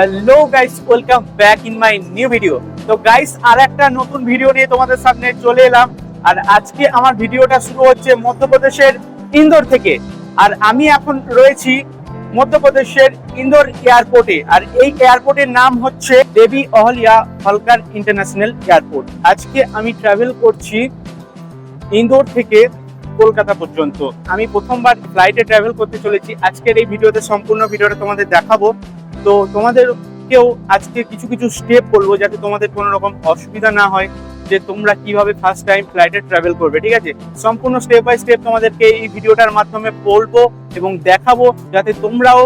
Hello guys welcome back in my new video তো guys আর একটা নতুন ভিডিও নিয়ে তোমাদের সামনে চলে এলাম। আর আজকে আমার ভিডিওটা শুরু হচ্ছে মধ্যপ্রদেশের ইন্দোর থেকে। আর আমি এখন রয়েছি মধ্যপ্রদেশের ইন্দোর এয়ারপোর্টে। আর এই এয়ারপোর্টের নাম হচ্ছে দেবী অহলিয়া হলকার ইন্টারন্যাশনাল এয়ারপোর্ট। আজকে আমি ট্রাভেল করছি ইন্দোর থেকে কলকাতা পর্যন্ত। আমি প্রথমবার ফ্লাইটে ট্রাভেল করতে চলেছি। আজকের এই ভিডিওতে, সম্পূর্ণ ভিডিওটা তোমাদের দেখাবো। তো তোমাদেরকেও আজকে কিছু কিছু স্টেপ বলব যাতে তোমাদের কোনো রকম অসুবিধা না হয় যে তোমরা কীভাবে ফার্স্ট টাইম ফ্লাইটে ট্রাভেল করবে, ঠিক আছে? সম্পূর্ণ স্টেপ বাই স্টেপ তোমাদেরকে এই ভিডিওটার মাধ্যমে বলব এবং দেখাবো যাতে তোমরাও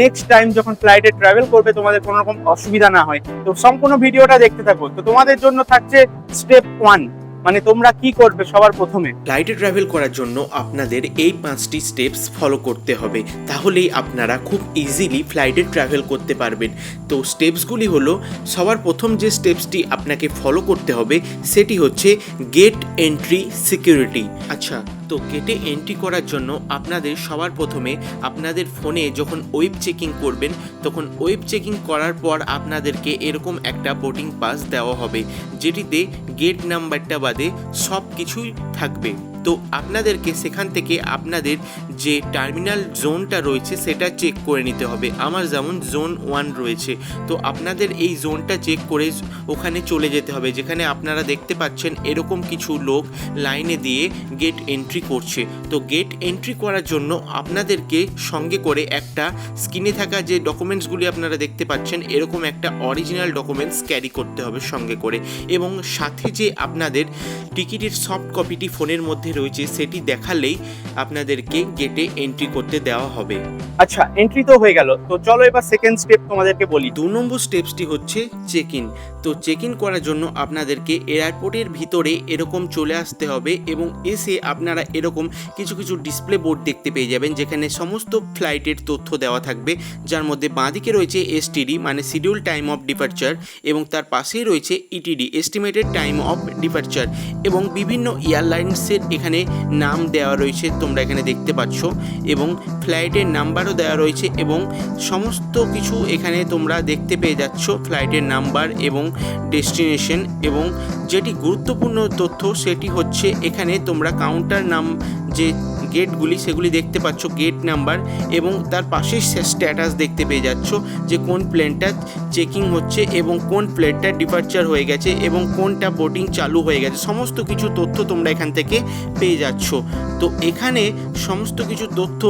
নেক্সট টাইম যখন ফ্লাইটে ট্রাভেল করবে তোমাদের কোনো রকম অসুবিধা না হয়। তো সম্পূর্ণ ভিডিওটা দেখতে থাকো। তো তোমাদের জন্য থাকছে স্টেপ ওয়ান মানে তোমরা কি করবে সবার প্রথমে? ফ্লাইটে ট্রাভেল করার জন্য আপনাদের এই পাঁচটি স্টেপস ফলো করতে হবে। তাহলেই আপনারা খুব ইজিলি ফ্লাইটে ট্রাভেল করতে পারবেন। তো স্টেপসগুলি হলো, সবার প্রথম যে স্টেপসটি আপনাকে ফলো করতে হবে, সেটি হচ্ছে গেট এন্ট্রি সিকিউরিটি আচ্ছা তো গেটে এন্ট্রি করার জন্য আপনাদের সবার প্রথমে আপনাদের ফোনে যখন ওয়েব চেকিং করবেন, তখন ওয়েব চেকিং করার পর আপনাদেরকে এরকম একটা বোর্ডিং পাস দেওয়া হবে, যেটিতে গেট নাম্বারটা বাদে সব কিছুই থাকবে। তো আপনাদেরকে সেখান থেকে আপনাদের যে টার্মিনাল জোনটা রয়েছে, সেটা চেক করে নিতে হবে। আমার যেমন জোন ওয়ান রয়েছে, তো আপনাদের এই জোনটা চেক করে ওখানে চলে যেতে হবে, যেখানে আপনারা দেখতে পাচ্ছেন এরকম কিছু লোক লাইনে দিয়ে গেট এন্ট্রি করছে। তো গেট এন্ট্রি করার জন্য আপনাদেরকে সঙ্গে করে একটা স্ক্রিনে থাকা যে ডকুমেন্টসগুলি আপনারা দেখতে পাচ্ছেন, এরকম একটা অরিজিনাল ডকুমেন্টস ক্যারি করতে হবে সঙ্গে করে। এবং সাথে যে আপনাদের টিকিটের সফট কপিটি ফোনের মধ্যে রয়েছে সেটি দেখালেই আপনাদেরকে গেটে এন্ট্রি করতে দেওয়া হবে। আচ্ছা এন্ট্রি তো হয়ে গেল। তো চলো এবার সেকেন্ড স্টেপ তোমাদেরকে বলি। দু নম্বর স্টেপসটি হচ্ছে চেক ইন তো চেক ইন করার জন্য আপনাদেরকে এয়ারপোর্টের ভিতরে এরকম চলে আসতে হবে এবং এসে আপনারা এরকম কিছু কিছু ডিসপ্লে বোর্ড দেখতে পেয়ে যাবেন যেখানে সমস্ত ফ্লাইটের তথ্য দেওয়া থাকবে। যার মধ্যে বাঁদিকে রয়েছে এসটিডি মানে শিডিউল টাইম অফ ডিপার্চার এবং তার পাশেই রয়েছে ETD estimated time of departure এবং বিভিন্ন এয়ারলাইন্সের এখানে নাম দেওয়া রয়েছে, তোমরা এখানে দেখতে পাচ্ছ। এবং ফ্লাইটের নাম্বারও দেওয়া রয়েছে এবং সমস্ত কিছু এখানে তোমরা দেখতে পেয়ে যাচ্ছ ফ্লাইটের নাম্বার এবং ডেস্টিনেশন এবং যেটি গুরুত্বপূর্ণ তথ্য সেটি হচ্ছে এখানে তোমরা কাউন্টার নাম যে গেটগুলি, সেগুলি দেখতে পাচ্ছ, গেট নাম্বার এবং তার পাশে স্ট্যাটাস দেখতে পেয়ে যাচ্ছ যে কোন প্লেনটা চেকিং হচ্ছে এবং কোন প্লেনটা ডিপার্চার হয়ে গেছে এবং কোনটা বোটিং চালু হয়ে গেছে। সমস্ত কিছু তথ্য তোমরা এখান থেকে পেয়ে যাচ্ছ। তো এখানে সমস্ত কিছু তথ্য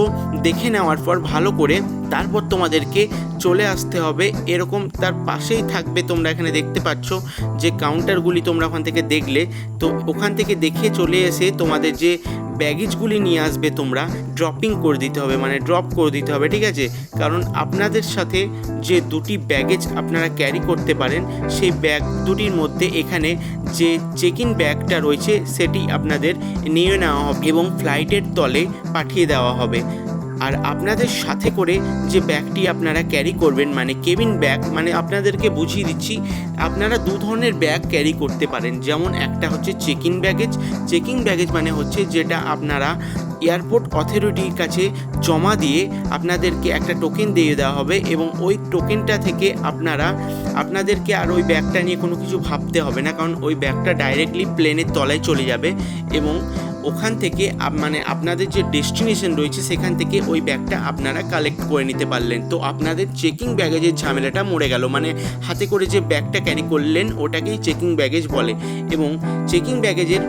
দেখে নেওয়ার পর ভালো করে তারপর তোমাদেরকে চলে আসতে হবে। এরকম তার পাশেই থাকবে তোমরা এখানে দেখতে পাচ্ছ যে কাউন্টারগুলি তোমরা ওখান থেকে দেখলে। তো ওখান থেকে দেখে চলে এসে তোমাদের যে ব্যাগেজগুলি নিয়ে আসবে তোমরা ড্রপিং করে দিতে হবে মানে ড্রপ করে দিতে হবে, ঠিক আছে? কারণ আপনাদের সাথে যে দুটি ব্যাগেজ আপনারা ক্যারি করতে পারেন, সেই ব্যাগ দুটির মধ্যে এখানে যে চেক ইন ব্যাগটা রয়েছে, সেটি আপনাদের নিয়ে নেওয়া হবে এবং ফ্লাইটের তলে পাঠিয়ে দেওয়া হবে। আর আপনাদের সাথে করে যে ব্যাগটি আপনারা ক্যারি করবেন মানে কেবিন ব্যাগ মানে আপনাদেরকে বুঝিয়ে দিচ্ছি, আপনারা দু ধরনের ব্যাগ ক্যারি করতে পারেন। যেমন একটা হচ্ছে check in baggage checking baggage মানে হচ্ছে যেটা আপনারা এয়ারপোর্ট অথরিটির কাছে জমা দিয়ে আপনাদেরকে একটা টোকেন দিয়ে দেওয়া হবে এবং ওই টোকেনটা থেকে আপনারা, আপনাদেরকে আর ওই ব্যাগটা নিয়ে কোনো কিছু ভাবতে হবে না, কারণ ওই ব্যাগটা ডাইরেক্টলি প্লেনের তলায় চলে যাবে এবং ওখান থেকে মানে আপনাদের যে ডেস্টিনেশন রয়েছে, সেখান থেকে ওই ব্যাগটা আপনারা কালেক্ট করে নিতে পারলেন। তো আপনাদের চেকিং ব্যাগেজের ঝামেলাটা মরে গেল। মানে হাতে করে যে ব্যাগটা ক্যারি করলেন, ওটাকেই চেকিং ব্যাগেজ বলে। এবং চেকিং ব্যাগেজের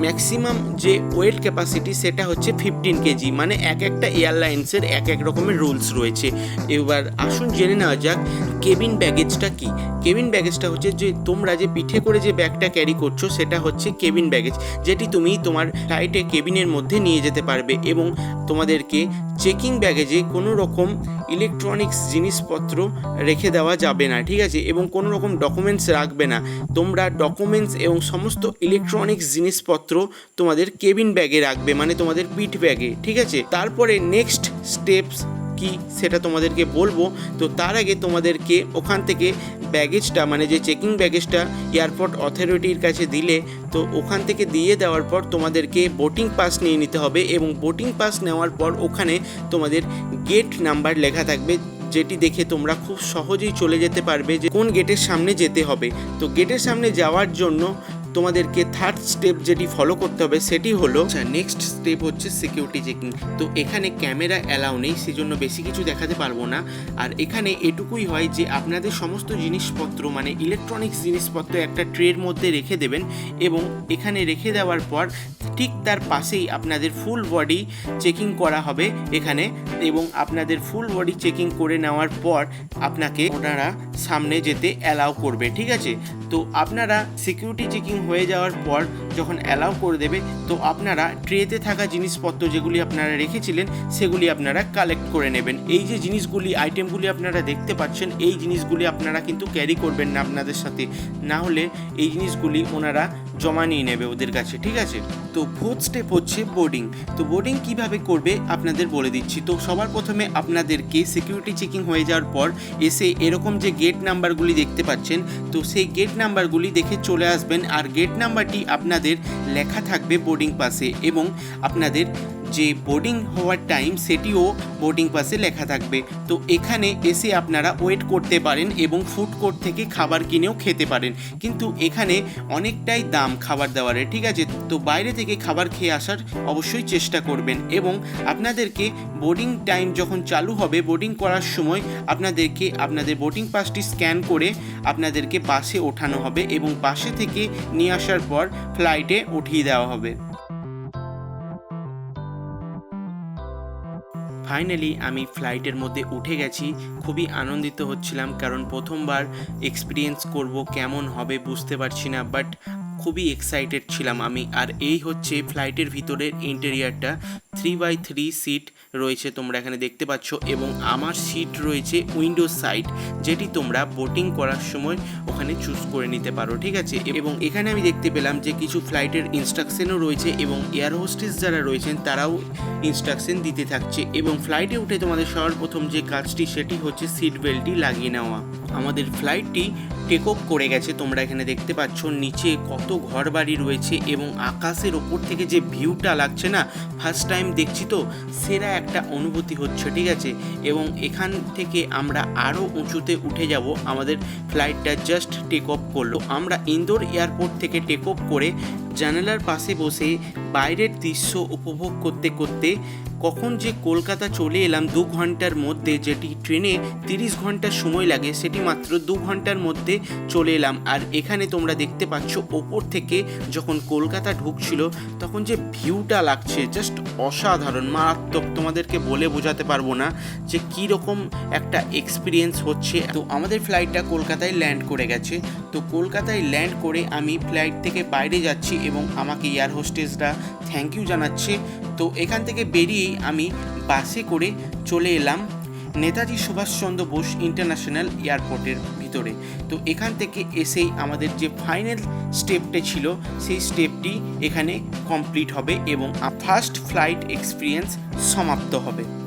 ম্যাক্সিমাম যে ওয়েট ক্যাপাসিটি সেটা হচ্ছে ফিফটিন কেজি মানে এক একটা এয়ারলাইন্সের এক এক রকমের রুলস রয়েছে। এবার আসুন জেনে নেওয়া যাক কেবিন ব্যাগেজটা কি? কেবিন ব্যাগেজটা হচ্ছে যে তোমরা যে পিঠে করে যে ব্যাগটা ক্যারি করছ, সেটা হচ্ছে কেবিন ব্যাগেজ যেটি তুমি তোমার ফ্লাইটে কেবিনের মধ্যে নিয়ে যেতে পারবে এবং তোমাদেরকে চেকিং ব্যাগেজে কোনো রকম ইলেকট্রনিক্স জিনিসপত্র রেখে দেওয়া যাবে না, ঠিক আছে? এবং কোনো রকম ডকুমেন্টস রাখবে না। তোমরা ডকুমেন্টস এবং সমস্ত ইলেকট্রনিক্স জিনিসপত্র তোমাদের কেবিন ব্যাগে রাখবে মানে তোমাদের পিঠ ব্যাগে ঠিক আছে? তারপরে নেক্সট স্টেপস কি সেটা তোমাদেরকে বলব। তো তার আগে তোমাদেরকে ওখান থেকে ব্যাগেজটা মানে যে চেকিং ব্যাগেজটা এয়ারপোর্ট অথরিটির কাছে দিলে, তো ওখান থেকে দিয়ে দেওয়ার পর তোমাদেরকে বোটিং পাস নিয়ে নিতে হবে এবং বোটিং পাস নেওয়ার পর ওখানে তোমাদের গেট নাম্বার লেখা থাকবে, যেটি দেখে তোমরা খুব সহজেই চলে যেতে পারবে যে কোন গেটের সামনে যেতে হবে। তো গেটের সামনে যাওয়ার জন্য তোমাদেরকে থার্ড স্টেপ যেটি ফলো করতে হবে, সেটি হলো আচ্ছা নেক্সট স্টেপ হচ্ছে সিকিউরিটি চেকিং তো এখানে ক্যামেরা অ্যালাউ নেই, সেজন্য বেশি কিছু দেখাতে পারব না। আর এখানে এটুকুই হয় যে আপনাদের সমস্ত জিনিসপত্র মানে ইলেকট্রনিক্স জিনিসপত্র একটা ট্রের মধ্যে রেখে দেবেন এবং এখানে রেখে দেওয়ার পর ঠিক তার পাশেই আপনাদের ফুল বডি চেকিং করা হবে এখানে এবং আপনাদের ফুল বডি চেকিং করে নেওয়ার পর আপনাকে ওনারা সামনে যেতে অ্যালাউ করবে, ঠিক আছে? তো আপনারা সিকিউরিটি চেকিং হয়ে যাওয়ার পর যখন অ্যালাউ করে দেবে, তো আপনারা ট্রেতে থাকা জিনিসপত্র যেগুলি আপনারা রেখেছিলেন সেগুলি আপনারা কালেক্ট করে নেবেন। এই যে জিনিসগুলি আইটেমগুলি আপনারা দেখতে পাচ্ছেন, এই জিনিসগুলি আপনারা কিন্তু ক্যারি করবেন না আপনাদের সাথে। না হলে এই জিনিসগুলি ওনারা জমা নিয়ে নেবে ওদের কাছে, ঠিক আছে? তো ফোর্থ স্টেপ হচ্ছে বোর্ডিং তো বোর্ডিং কীভাবে করবে আপনাদের বলে দিচ্ছি। তো সবার প্রথমে আপনাদেরকে সিকিউরিটি চেকিং হয়ে যাওয়ার পর এসে এরকম যে গেট নাম্বারগুলি দেখতে পাচ্ছেন, তো সেই গেট নাম্বারগুলি দেখে চলে আসবেন। আর গেট নাম্বারটি আপনাদের লেখা থাকবে বোর্ডিং পাসে এবং আপনাদের যে বোর্ডিং হওয়ার টাইম সেটিও বোর্ডিং পাসে লেখা থাকবে। তো এখানে এসে আপনারা ওয়েট করতে পারেন এবং ফুড কোর্ট থেকে খাবার কিনেও খেতে পারেন। কিন্তু এখানে অনেকটাই দাম খাবার দাবারের, ঠিক আছে? তো বাইরে থেকে খাবার খেয়ে আসার অবশ্যই চেষ্টা করবেন এবং আপনাদেরকে বোর্ডিং টাইম যখন চালু হবে বোর্ডিং করার সময় আপনাদেরকে, আপনাদের বোর্ডিং পাসটি স্ক্যান করে আপনাদেরকে বাসে ওঠানো হবে এবং বাসে থেকে নিয়ে আসার পর ফ্লাইটে উঠিয়ে দেওয়া হবে। ফাইনালি আমি ফ্লাইটের মধ্যে উঠে গেছি। খুবই আনন্দিত হচ্ছিলাম কারণ প্রথমবার এক্সপিরিয়েন্স করব কেমন হবে বুঝতে পারছি না বাট খুবই এক্সাইটেড ছিলাম আমি। আর এই হচ্ছে ফ্লাইটের ভিতরের ইন্টেরিয়ারটা থ্রি বাই থ্রি সিট রয়েছে তোমরা এখানে দেখতে পাচ্ছ এবং আমার সিট রয়েছে উইন্ডো সাইড, যেটি তোমরা বোটিং করার সময় ওখানে চুজ করে নিতে পারো, ঠিক আছে? এবং এখানে আমি দেখতে পেলাম যে কিছু ফ্লাইটের ইনস্ট্রাকশনও রয়েছে এবং এয়ার হোস্টেস যারা রয়েছেন তারাও ইনস্ট্রাকশন দিতে থাকছে এবং ফ্লাইটে উঠে তোমাদের সবার প্রথম যে কাজটি সেটি হচ্ছে সিট বেল্টটি লাগিয়ে নেওয়া। আমাদের ফ্লাইটটি টেক অফ করে গেছে, তোমরা এখানে দেখতে পাচ্ছ নিচে কত ঘর বাড়ি রয়েছে এবং আকাশের ওপর থেকে যে ভিউটা লাগছে না ফার্স্ট টাইম দেখছি তো, সেরা একটা অনুভূতি হচ্ছে, ঠিক আছে? এবং এখান থেকে আমরা আরও উঁচুতে উঠে যাব, আমাদের ফ্লাইটটা জাস্ট টেক অফ করল। আমরা ইন্দোর এয়ারপোর্ট থেকে টেক অফ করে জানালার পাশে বসে বাইরের দৃশ্য উপভোগ করতে করতে কখন যে কলকাতা চলে এলাম দু ঘণ্টার মধ্যে, যেটি ট্রেনে তিরিশ ঘণ্টা সময় লাগে, সেটি মাত্র দু ঘণ্টার মধ্যে চলে এলাম। আর এখানে তোমরা দেখতে পাচ্ছ, ওপর থেকে যখন কলকাতা ঢুকছিল, তখন যে ভিউটা লাগছে জাস্ট অসাধারণ, মারাত্মক। তোমাদেরকে বলে বোঝাতে পারব না যে কী রকম একটা এক্সপিরিয়েন্স হচ্ছে। তো আমাদের ফ্লাইটটা কলকাতায় ল্যান্ড করে গেছে। তো কলকাতায় ল্যান্ড করে আমি ফ্লাইট থেকে বাইরে যাচ্ছি এবং আমাকে এয়ার হোস্টেসরা থ্যাংক ইউ জানাচ্ছে। তো এখান থেকে বেরিয়েই আমি বাসে করে চলে এলাম। নেতাজি সুভাষচন্দ্র বোস ইন্টারন্যাশনাল এয়ারপোর্টের ভিতরে। তো এখান থেকে এসেই আমাদের যে ফাইনাল স্টেপটা ছিল, সেই স্টেপটি এখানে কমপ্লিট হবে এবং ফার্স্ট ফ্লাইট এক্সপিরিয়েন্স সমাপ্ত হবে।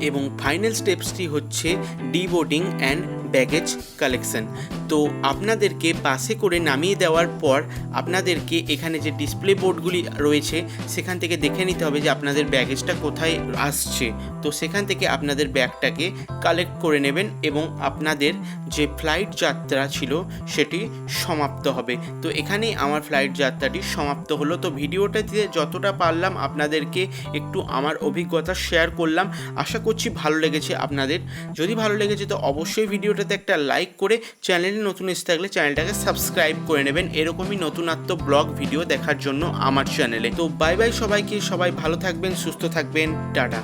এবং ফাইনাল স্টেপসটি হচ্ছে ডিবোর্ডিং অ্যান্ড ব্যাগেজ কালেকশন তো আপনাদেরকে বাসে করে নামিয়ে দেওয়ার পর আপনাদেরকে এখানে যে ডিসপ্লে বোর্ডগুলি রয়েছে, সেখান থেকে দেখে নিতে হবে যে আপনাদের ব্যাগেজটা কোথায় আসছে। তো সেখান থেকে আপনাদের ব্যাগটাকে কালেক্ট করে নেবেন এবং আপনাদের যে ফ্লাইট যাত্রা ছিল, সেটি সমাপ্ত হবে। তো এখানেই আমার ফ্লাইট যাত্রাটি সমাপ্ত হলো। তো ভিডিওটাতে যতটা পারলাম আপনাদেরকে একটু আমার অভিজ্ঞতা শেয়ার করলাম। আশা করছি ভালো লেগেছে আপনাদের। যদি ভালো লেগেছে, তো অবশ্যই ভিডিওটাতে একটা লাইক করে চ্যানেলে নতুন এসে থাকলে চ্যানেলটাকে সাবস্ক্রাইব করে নেবেন। এরকমই নতুনত্ব ব্লগ ভিডিও দেখার জন্য আমার চ্যানেলে। তো বাই বাই সবাইকে, সবাই ভালো থাকবেন, সুস্থ থাকবেন, টাটা।